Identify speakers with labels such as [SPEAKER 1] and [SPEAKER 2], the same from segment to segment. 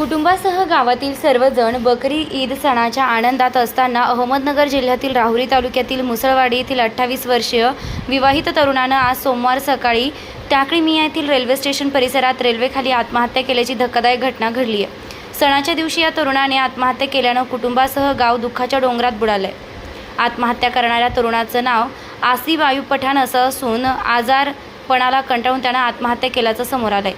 [SPEAKER 1] कुटुंबासह गावातील सर्वजण बकरी ईद सणाच्या आनंदात असताना अहमदनगर जिल्ह्यातील राहुरी तालुक्यातील मुसळवाडी येथील अठ्ठावीस वर्षीय विवाहित तरुणानं आज सोमवार सकाळी टाकळी मिया येथील रेल्वे स्टेशन परिसरात रेल्वेखाली आत्महत्या केल्याची धक्कादायक घटना घडली आहे. सणाच्या दिवशी या तरुणाने आत्महत्या केल्यानं कुटुंबासह गाव दुःखाच्या डोंगरात बुडालंय. आत्महत्या करणाऱ्या तरुणाचं नाव आसिफ वायू पठाण असं असून आजारपणाला कंटाळून त्यानं आत्महत्या केल्याचं समोर आलंय.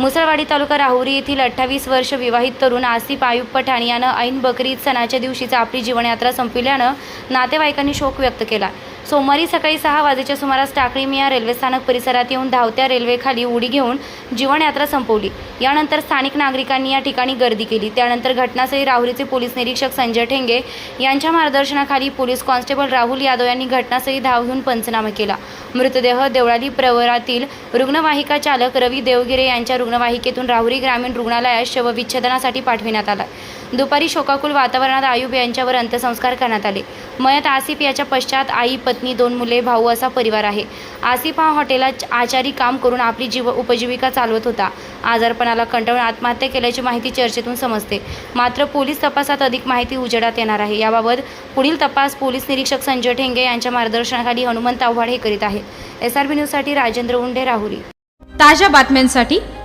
[SPEAKER 1] मुसळवाडी तालुका राहुरी येथील अठ्ठावीस वर्ष विवाहित तरुण आसिफ आयुब पठाण यानं ऐन बकरी सणाच्या दिवशीच आपली जीवनयात्रा संपविल्यानं नातेवाईकांनी शोक व्यक्त केला. सोमवारी सकाळी सहा वाजेच्या सुमारास टाकळी मिया रेल्वे स्थानक परिसरात येऊन धावत्या रेल्वेखाली उडी घेऊन जीवनयात्रा संपवली. यानंतर स्थानिक नागरिकांनी या ठिकाणी गर्दी केली. त्यानंतर घटनास्थळी राहुरीचे पोलीस निरीक्षक संजय ठेंगे यांच्या मार्गदर्शनाखाली पोलीस कॉन्स्टेबल राहुल यादव यांनी घटनास्थळी धाव घेऊन पंचनामा केला. मृतदेह देवळाली प्रवरातील रुग्णवाहिका चालक रवी देवगिरे यांच्या रुग्णवाहिकेतून राहुरी ग्रामीण रुग्णालयात शवविच्छेदनासाठी पाठविण्यात आला. दुपारी शोकाकुल वातावरणात आयुब यांच्यावर अंत्यसंस्कार करण्यात आले. मयत आसिफ याच्या पश्चात आई पत्नी दोन मुले भाऊ असा परिवार आहे. आसिफ हा हॉटेलात आचारी काम करून आपली जीव उपजीविका चालवत होता. आजारपणाला कंटाळून आत्महत्या केल्याची माहिती चर्चेतून समजते. मात्र पोलीस तपासात अधिक माहिती उजेडात येणार आहे. याबाबत पुढील तपास पोलीस निरीक्षक संजय ठेंगे यांच्या मार्गदर्शनाखाली हनुमंत आव्हाड हे करीत आहेत. एस आर बी न्यूजसाठी राजेंद्र उंडे राहुरी.
[SPEAKER 2] ताज्या बातम्यांसाठी